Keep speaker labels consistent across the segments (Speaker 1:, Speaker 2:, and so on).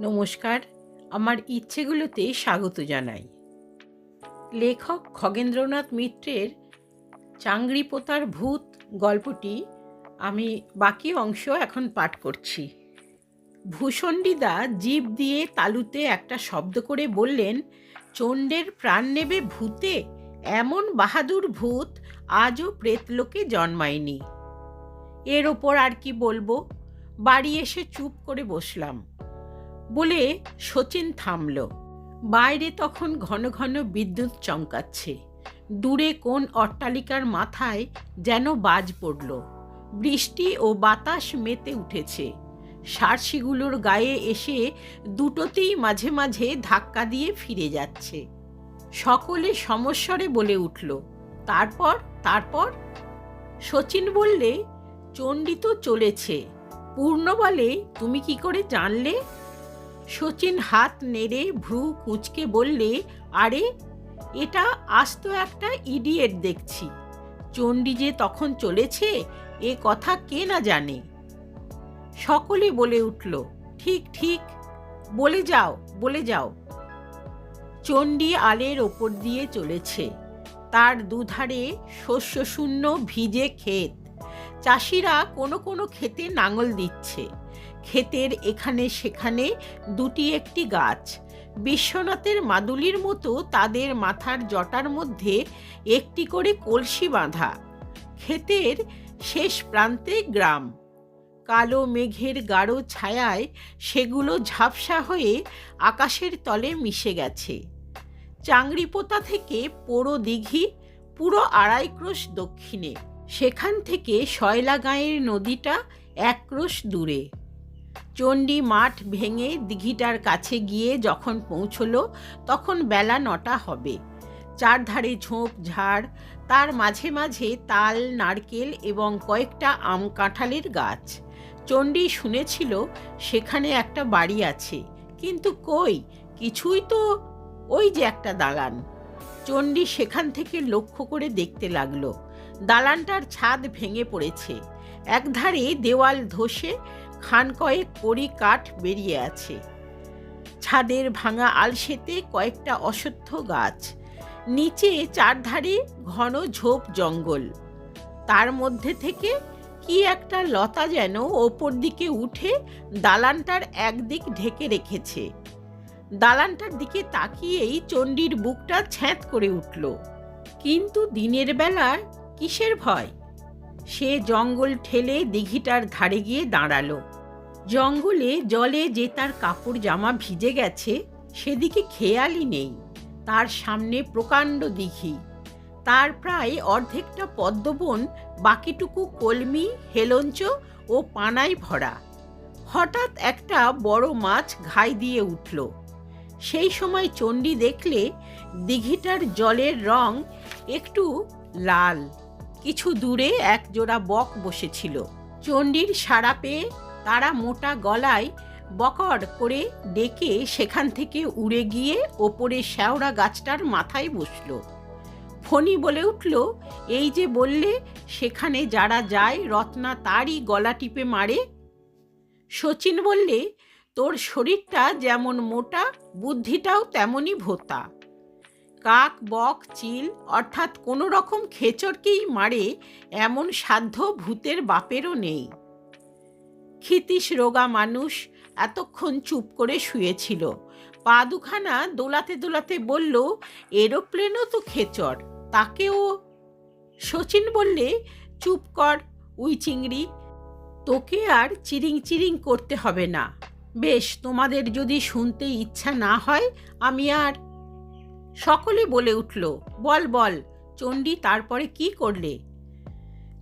Speaker 1: নমস্কার, আমার ইচ্ছেগুলোতে স্বাগত জানাই। লেখক খগেন্দ্রনাথ মিত্রের চাংড়ি পোতার ভূত গল্পটি আমি বাকি অংশ এখন পাঠ করছি। ভূষণ্ডিদা জীব দিয়ে তালুতে একটা শব্দ করে বললেন, চণ্ডের প্রাণ নেবে ভূতে, এমন বাহাদুর ভূত আজও প্রেতলোকে জন্মায়নি। এর ওপর আর কি বলব? বাড়ি এসে চুপ করে বসলাম। বলে শচীন থামল। বাইরে তখন ঘন ঘন বিদ্যুৎ চমকাচ্ছে। দূরে কোন অট্টালিকার মাথায় যেন বাজ পড়ল। বৃষ্টি ও বাতাস মেতে উঠেছে। সারসিগুলোর গায়ে এসে দুটোতেই মাঝে মাঝে ধাক্কা দিয়ে ফিরে যাচ্ছে। সকলে সমস্বরে বলে উঠল, তারপর তারপর? শচীন বললে, চণ্ডী তো চলেছে। পূর্ণ বলে তুমি কি করে জানলে? শচীন হাত নেড়ে ভ্রু কুঁচকে বললে, আরে, এটা আস্ত একটা ইডিয়েট দেখছি। চণ্ডী যে তখন চলেছে, এ কথা কে না জানে? সকলে বলে উঠল, ঠিক ঠিক, বলে যাও বলে যাও। চণ্ডী আলের ওপর দিয়ে চলেছে। তার দুধারে শস্যশূন্য ভিজে ক্ষেত। চাষিরা কোনো কোনো ক্ষেতে নাঙল দিচ্ছে। ক্ষেতের এখানে সেখানে দুটি একটি গাছ। বিশ্বনাথের মাদুলির মতো তাদের মাথার জটার মধ্যে একটি করে কলসি বাঁধা। ক্ষেতের শেষ প্রান্তে গ্রাম। কালো মেঘের গাঢ় ছায়ায় সেগুলো ঝাপসা হয়ে আকাশের তলে মিশে গেছে। চাংড়িপোতা থেকে পোড়ো দিঘি, পুরো আড়াই ক্রোশ দক্ষিণে। সেখান থেকে শয়লা গাঁয়ের নদীটা এক ক্রোশ দূরে। চণ্ডী মাঠ ভেঙে দিঘিটার কাছে গিয়ে যখন পৌঁছলো, তখন বেলা নটা হবে। চারধারে ঝোপ, ঝাড়, তার মাঝে মাঝে তাল, নারকেল এবং কয়েকটা আম কাঁঠালের গাছ। চণ্ডী শুনেছিল সেখানে একটা বাড়ি আছে, কিন্তু কই, কিছুই তো ওই যে একটা দালান। চণ্ডী সেখান থেকে লক্ষ্য করে দেখতে লাগল। দালানটার ছাদ ভেঙে পড়েছে। একধারে দেওয়াল ধসে খান কয়েক কড়ি কাঠ বেরিয়ে আছে। ছাদের ভাঙা আলসেতে কয়েকটা অশ্বত্থ গাছ। নিচে চারধারে ঘন ঝোপ জঙ্গল। তার মধ্যে থেকে কি একটা লতা যেন ওপর দিকে উঠে দালানটার একদিক ঢেকে রেখেছে। দালানটার দিকে তাকিয়েই চণ্ডীর বুকটা ছ্যাঁত করে উঠল। কিন্তু দিনের বেলা কিসের ভয়? সে জঙ্গল ঠেলে দিঘিটার ধারে গিয়ে দাঁড়াল। জঙ্গলে জলে যে তার কাপড় জামা ভিজে গেছে, সেদিকে খেয়ালই নেই। তার সামনে প্রকাণ্ড দিঘি। তার প্রায় অর্ধেকটা পদ্মবন, বাকিটুকু কলমি, হেলঞ্চ ও পানায় ভরা। হঠাৎ একটা বড় মাছ ঘাই দিয়ে উঠল। সেই সময় চণ্ডী দেখলে দিঘিটার জলের রং একটু লাল। কিছু দূরে এক জোড়া বক বসেছিল। চণ্ডীর সাড়া পেয়ে তারা মোটা গলায় বকর করে ডেকে সেখান থেকে উড়ে গিয়ে ওপরে শ্যাওড়া গাছটার মাথায় বসল। ফণি বলে উঠল, এই যে বললে, সেখানে যারা যায়, রত্না তারই গলা টিপে মারে। শচীন বললে, তোর শরীরটা যেমন মোটা, বুদ্ধিটাও তেমনই ভোতা। কাক, বক, চিল অর্থাৎ কোনো রকম খেচরকেই মারে এমন সাধ্য ভূতের বাপেরও নেই। ক্ষিতীশ রোগা মানুষ এতক্ষণ চুপ করে শুয়েছিল। পা দুখানা দোলাতে দোলাতে বলল, এরোপ্লেনও তো খেচর তাকেও শচীন বললে, চুপ কর, উই চিংড়ি, তোকে আর চিরিং চিরিং করতে হবে না। বেশ, তোমাদের যদি শুনতে ইচ্ছা না হয়, আমি আর সকলে বলে উঠল, বল বল, চণ্ডী তারপরে কি করলে?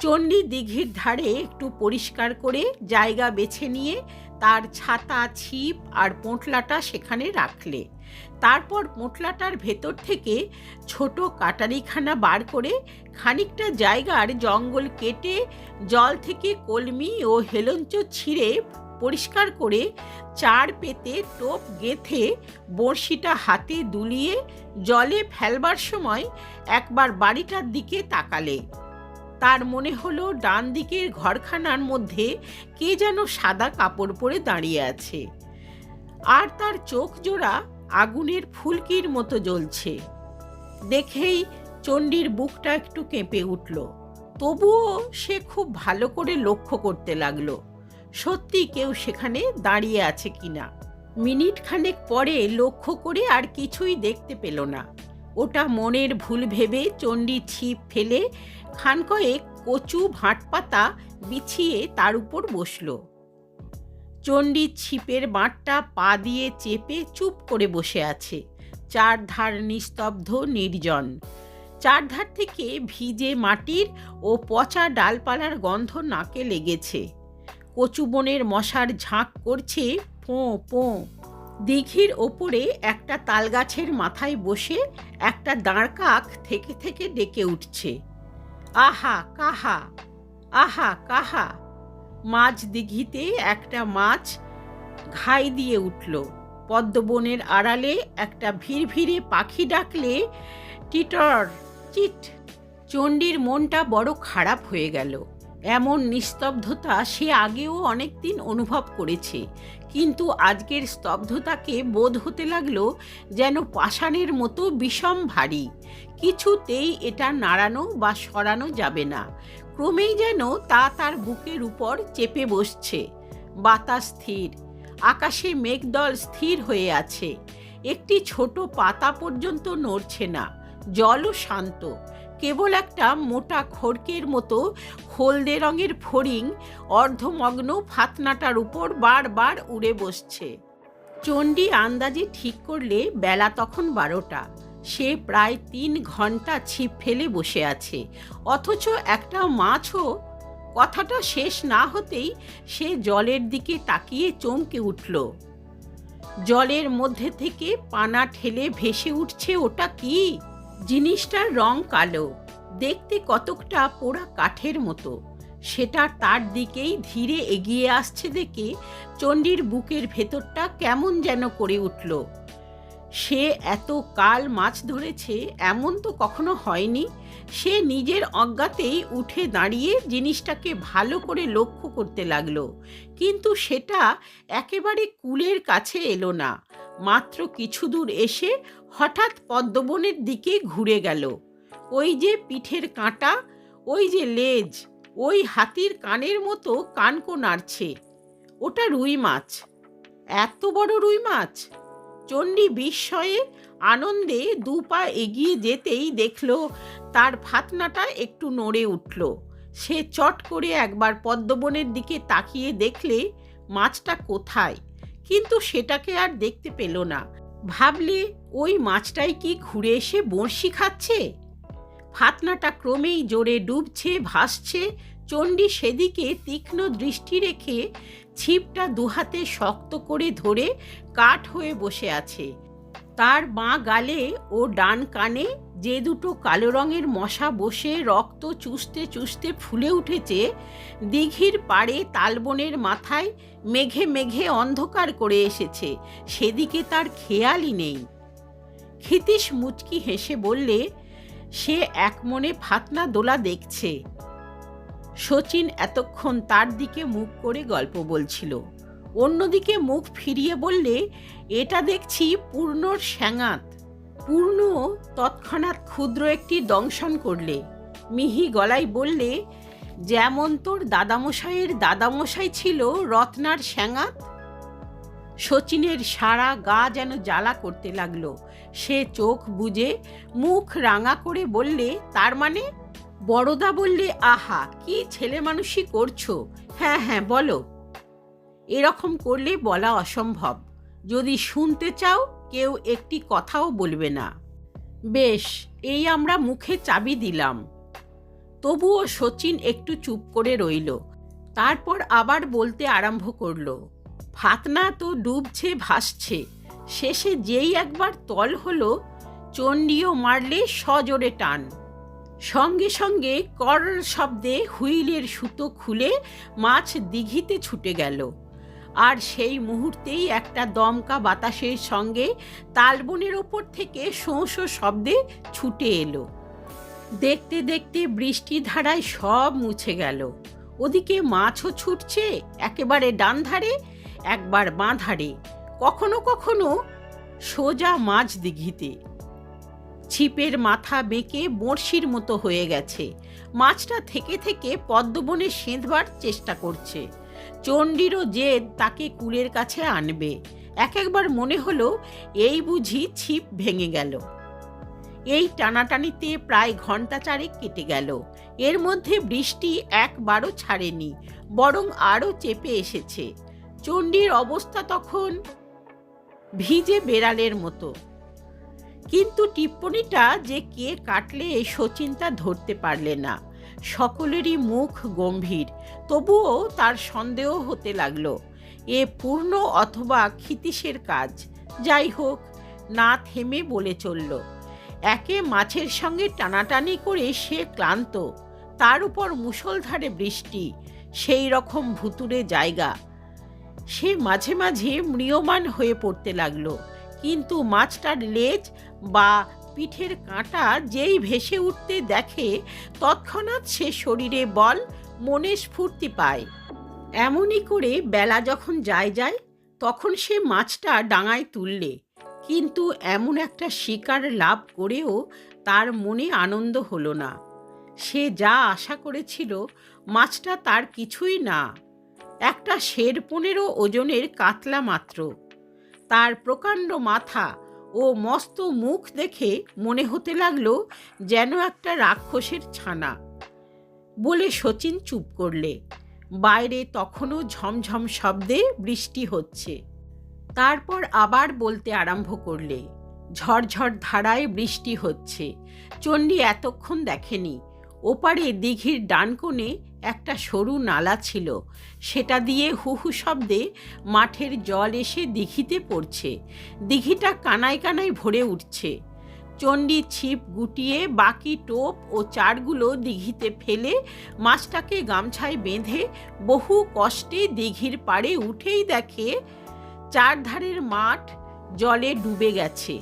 Speaker 1: চণ্ডী দিঘির ধারে একটু পরিষ্কার করে জায়গা বেছে নিয়ে তার ছাতা, ছিপ আর পোঁটলাটা সেখানে রাখলে। তারপর পোঁটলাটার ভেতর থেকে ছোট কাটারিখানা বার করে খানিকটা জায়গার জঙ্গল কেটে জল থেকে কলমি ও হেলঞ্চ ছিঁড়ে পরিষ্কার করে চার পেতে টোপ গেথে বড়শিটা হাতে দুলিয়ে জলে ফেলবার সময় একবার বাড়িটার দিকে তাকালে। তার মনে হলো ডান দিকের ঘরখানার মধ্যে কে যেন সাদা কাপড় পরে দাঁড়িয়ে আছে। আর তার চোখ জোড়া আগুনের ফুলকির মতো জ্বলছে। দেখেই চণ্ডীর বুকটা একটু কেঁপে উঠল। তবুও সে খুব ভালো করে লক্ষ্য করতে লাগল। সত্যি কেউ সেখানে দাঁড়িয়ে আছে কিনা? মিনিট খানেক পরে লক্ষ্য করে আর কিছুই দেখতে পেল না। ওটা মনের ভুল ভেবে চণ্ডী ছিপ ফেলে খান কয়েক কচু ভাঁটপাতা বিছিয়ে তার উপর বসল। চণ্ডী ছিপের বাঁটটা পা দিয়ে চেপে চুপ করে বসে আছে। চারধার নিস্তব্ধ নির্জন। চারধার থেকে ভিজে মাটির ও পচা ডালপালার গন্ধ নাকে লেগেছে। কচু বনের মশার ঝাঁক করছে, পোঁ পোঁ। দিঘির ওপরে একটা তালগাছের মাথায় বসে একটা দাঁড় কাক থেকে থেকে ডেকে উঠছে। আহা, কাহা আহা, কাহা। মাছ দিঘিতে একটা মাছ ঘাই দিয়ে উঠল। পদ্মবনের আড়ালে একটা ভিড় পাখি ডাকলে, টিটর, চিট। চণ্ডীর মনটা বড় খারাপ হয়ে গেল। এমন নিস্তব্ধতা সে আগেও অনেক দিন অনুভব করেছে। কিন্তু আজকের স্তব্ধতাকে বোধ হতে লাগল যেন পাষাণের মতো বিষম ভারী। কিছুতেই এটা নাড়ানো বা সরানো যাবে না। ক্রমেই যেন তা তার বুকের উপর চেপে বসছে। বাতাস স্থির। আকাশে মেঘদল স্থির হয়ে আছে। একটি ছোট পাতা পর্যন্ত নড়ছে না। জলও শান্ত। কেবল একটা মোটা খড়কের মতো হলদে রঙের ফড়িং অর্ধমগ্ন ফাতনাটার উপর বারবার উড়ে বসছে। চণ্ডী আন্দাজে ঠিক করলে বেলা তখন বারোটা। সে প্রায় তিন ঘণ্টা ছিপ ফেলে বসে আছে। অথচ একটা মাছও কথাটা শেষ না হতেই সে জলের দিকে তাকিয়ে চমকে উঠল। জলের মধ্যে থেকে পানা ঠেলে ভেসে উঠছে ওটা কি? জিনিসটার রং কালো, দেখতে কতকটা পোড়া কাঠের মতো। সেটা তার দিকেই ধীরে এগিয়ে আসছে দেখে চণ্ডীর বুকের ভেতরটা কেমন যেন করে উঠল। সে এত কাল মাছ ধরেছে, এমন তো কখনো হয়নি। সে নিজের অজ্ঞাতেই উঠে দাঁড়িয়ে জিনিসটাকে ভালো করে লক্ষ্য করতে লাগল। কিন্তু সেটা একেবারে কুলের কাছে এলো না। মাত্র কিছু দূর এসে হঠাৎ পদ্মবনের দিকে ঘুরে গেল। ওই যে পিঠের কাঁটা, ওই যে লেজ, ওই হাতির কানের মতো কানকো নাড়ছে। ওটা রুই মাছ। এত বড় রুই মাছ! চণ্ডী বিস্ময়ে আনন্দে দু পা এগিয়ে যেতেই দেখল, তার ফাতনাটা একটু নড়ে উঠল। সে চট করে একবার পদ্মবনের দিকে তাকিয়ে দেখলে, মাছটা কোথায়? কিন্তু সেটাকে আর দেখতে পেল না। ভাবলে ওই মাছটাই কি ঘুরে এসে বড়শি খাচ্ছে? ফাতনাটা ক্রমেই জোরে ডুবছে, ভাসছে, চণ্ডী সেদিকে তীক্ষ্ণ দৃষ্টি রেখে ছিপটা দুহাতে শক্ত করে ধরে কাঠ হয়ে বসে আছে। তার বাঁ গালে ও ডান কানে যে দুটো কালো রঙের মশা বসে রক্ত চুষতে চুষতে ফুলে উঠেছে, দিঘির পাড়ে তালবনের মাথায় মেঘে মেঘে অন্ধকার করে এসেছে। সেদিকে তার খেয়ালই নেই। ক্ষিতীশ মুচকি হেসে বললে, সে এক মনে ফাতনা দোলা দেখছে। শচীন এতক্ষণ তার দিকে মুখ করে গল্প বলছিল। অন্যদিকে মুখ ফিরিয়ে বললে, এটা দেখছি পূর্ণর স্যাঙাত। পূর্ণ তৎক্ষণাৎ ক্ষুদ্র একটি দংশন করলে। মিহি গলায় বললে, যেমন তোর দাদামশাইয়ের দাদামশাই ছিল রত্নার স্যাঙাত শচীনের সারা গা যেন জ্বালা করতে লাগল। সে চোখ বুঝে মুখ রাঙা করে বললে, তার মানে? বড়দা বললে, আহা, কি ছেলে মানুষই করছ? হ্যাঁ হ্যাঁ বলো। এরকম করলে বলা অসম্ভব। যদি শুনতে চাও, কেউ একটি কথাও বলবে না। বেশ, এই আমরা মুখে চাবি দিলাম। তবুও শচীন একটু চুপ করে রইল। তারপর আবার বলতে আরম্ভ করল ফাতনা তো ডুবছে, ভাসছে। শেষে যেই একবার তল হলো, চণ্ডীও মারলে সজোরে টান। সঙ্গে সঙ্গে কর শব্দে হুইলের সুতো খুলে মাছ দিঘিতে ছুটে গেল। আর সেই মুহূর্তেই একটা দমকা বাতাসের সঙ্গে তালবনের ওপর থেকে শোঁ শব্দে ছুটে এলো। দেখতে দেখতে বৃষ্টি ধারায় সব মুছে গেল। ওদিকে মাছও ছুটছে, একেবারে ডান ধারে একবার বাঁধারে, কখনো কখনো সোজা মাছ দিঘিতে। ছিপের মাথা বেঁকে বড়শির মতো হয়ে গেছে। মাছটা থেকে থেকে পদ্মবনে সেঁধবার চেষ্টা করছে। চণ্ডীরও জেদ তাকে কুলের কাছে আনবে। এক একবার মনে হলো, এই বুঝি ছিপ ভেঙে গেল। এই টানাটানিতে প্রায় ঘণ্টা চারেক কেটে গেল। এর মধ্যে বৃষ্টি একবারও ছাড়েনি, বরং আরও চেপে এসেছে। চণ্ডীর অবস্থা তখন ভিজে বেড়ালের মতো। কিন্তু টিপ্পনিটা যে কে কাটলে শচীনতা ধরতে পারলে না। সকলেরই মুখ গম্ভীর, তবুও তার সন্দেহ হতে লাগল। এ পূর্ণ অথবা ক্ষিতীশের কাজ, যাই হোক, না থেমে বলে চলল। একে মাছের সঙ্গে টানাটানি করে সে ক্লান্ত, তার উপর মুষলধারে বৃষ্টি, সেই রকম ভুতুরে জায়গা। সে মাঝে মাঝে ম্রিয়মান হয়ে পড়তে লাগল। কিন্তু মাছটার লেজ বা পিঠের কাঁটা যেই ভেসে উঠতে দেখে তৎক্ষণাৎ সে শরীরে বল, মনে স্ফূর্তি পায়। এমনই করে বেলা যখন যায় যায়, তখন সে মাছটা ডাঙায় তুললে। কিন্তু এমন একটা শিকার লাভ করেও তার মনে আনন্দ হলো না। সে যা আশা করেছিল, মাছটা তার কিছুই না। একটা শের পনেরো ওজনের কাতলা মাত্র। তার প্রকাণ্ড মাথা ও মস্ত মুখ দেখে মনে হতে লাগল যেন একটা রাক্ষসের ছানা। বলে শচীন চুপ করলে। বাইরে তখনও ঝমঝম শব্দে বৃষ্টি হচ্ছে। তারপর আবার বলতে আরম্ভ করলে। ঝড়ঝড় ধারায় বৃষ্টি হচ্ছে। চণ্ডী এতক্ষণ দেখেনি। ওপারে দিঘির ডান কোণে একটা সরু নালা ছিল। সেটা দিয়ে হুহু শব্দে মাঠের জল এসে দিঘিতে পড়ছে। দিঘিটা কানায় কানায় ভরে উঠছে। চণ্ডী ছিপ গুটিয়ে বাকি টোপ ও চারগুলো দিঘিতে ফেলে মাছটাকে গামছায় বেঁধে বহু কষ্টে দিঘির পাড়ে উঠেই দেখে, চারধারের মাঠ জলে ডুবে গেছে।